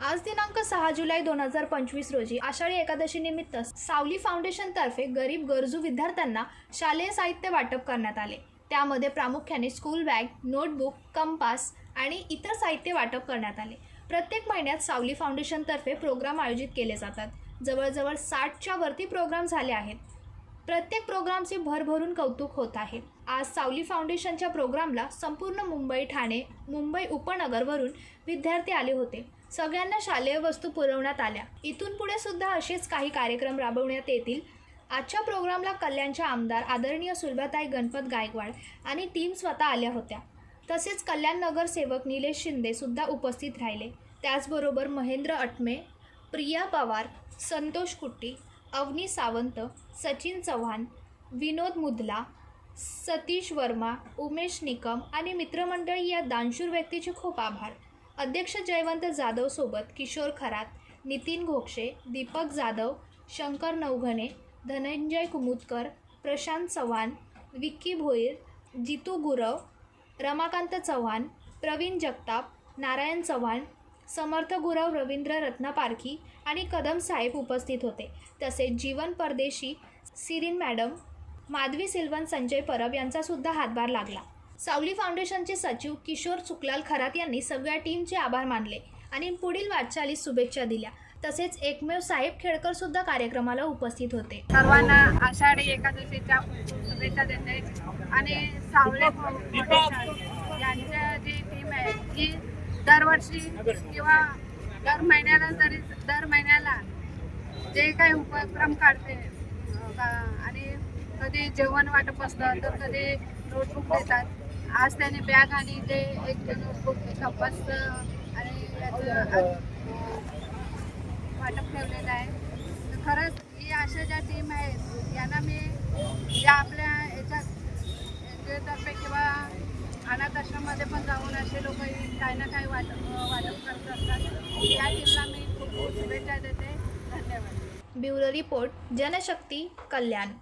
आज दिनांक सहा जुलै दोन हजार पंचवीस रोजी आषाढी एकादशी निमित्त सावली फाउंडेशनतर्फे गरीब गरजू विद्यार्थ्यांना शालेय साहित्य वाटप करण्यात आले. त्यामध्ये प्रामुख्याने स्कूल बॅग नोटबुक कंपास आणि इतर साहित्य वाटप करण्यात आले. प्रत्येक महिन्यात सावली फाउंडेशनतर्फे प्रोग्राम आयोजित केले जातात. जवळजवळ साठच्या वरती प्रोग्राम झाले आहेत. प्रत्येक प्रोग्रामचे भरभरून कौतुक होत आहे. आज सावली फाउंडेशनच्या प्रोग्रामला संपूर्ण मुंबई ठाणे मुंबई उपनगरवरून विद्यार्थी आले होते. सगळ्यांना शालेय वस्तू पुरवण्यात आल्या. इथून पुढे सुद्धा असेच काही कार्यक्रम राबवण्यात येतील. आजच्या प्रोग्रामला कल्याणच्या आमदार आदरणीय सुलभाताई गणपत गायकवाड आणि टीम स्वतः आल्या होत्या. तसेच कल्याण नगरसेवक निलेश शिंदे सुद्धा उपस्थित राहिले. त्याचबरोबर महेंद्र अटमे प्रिया पवार संतोष कुट्टी अवनी सावंत सचिन चव्हाण विनोद मुदला सतीश वर्मा उमेश निकम आणि मित्रमंडळी या दानशूर व्यक्तीचे खूप आभार. अध्यक्ष जयवंत जाधव सोबत किशोर खरात नितीन घोक्षे दीपक जाधव शंकर नवघणे धनंजय कुमुदकर प्रशांत चव्हाण विक्की भोईर जितू गुरव रमाकांत चव्हाण प्रवीण जगताप नारायण चव्हाण समर्थ गुरव रवींद्र रत्नपारखी आणि कदम साहेब उपस्थित होते. तसेच जीवन परदेशी सिरीन मॅडम माधवी सिल्वन संजय परब यांचा सुद्धा हातभार लागला. सावली फाउंडेशनचे सचिव किशोर सुकलाल खरात यांनी सगळ्या टीमचे आभार मानले आणि पुढील वाटचालीस शुभेच्छा दिल्या. तसेच एकमेव साहेब खेडकर सुद्धा कार्यक्रमाला उपस्थित होते. सर्वांना आषाढी एकादशीच्या शुभेच्छा देते. आणि सावळे फाउंडेशन यांच्या जी टीम आहे ती दरवर्षी किंवा दर महिन्याला तरी दर महिन्याला जे काही उपक्रम काढते का- आणि कधी जेवण वाटप असतं तर कधी नोटबुक देतात. आज त्याने बॅग आणि ते एक नोटबुक कंपास आणि वाटप ठेवलेलं आहे. तर खरंच ही अशा ज्या टीम आहेत यांना मी ज्या आपल्या याच्यात तर्फे किंवा अनाथ पण जाऊन असे लोक काही ना काही वाटप वाटप करत असतात. या टीमला मी खूप खूप शुभेच्छा देते. धन्यवाद. Bureau report Janshakti Kalyan.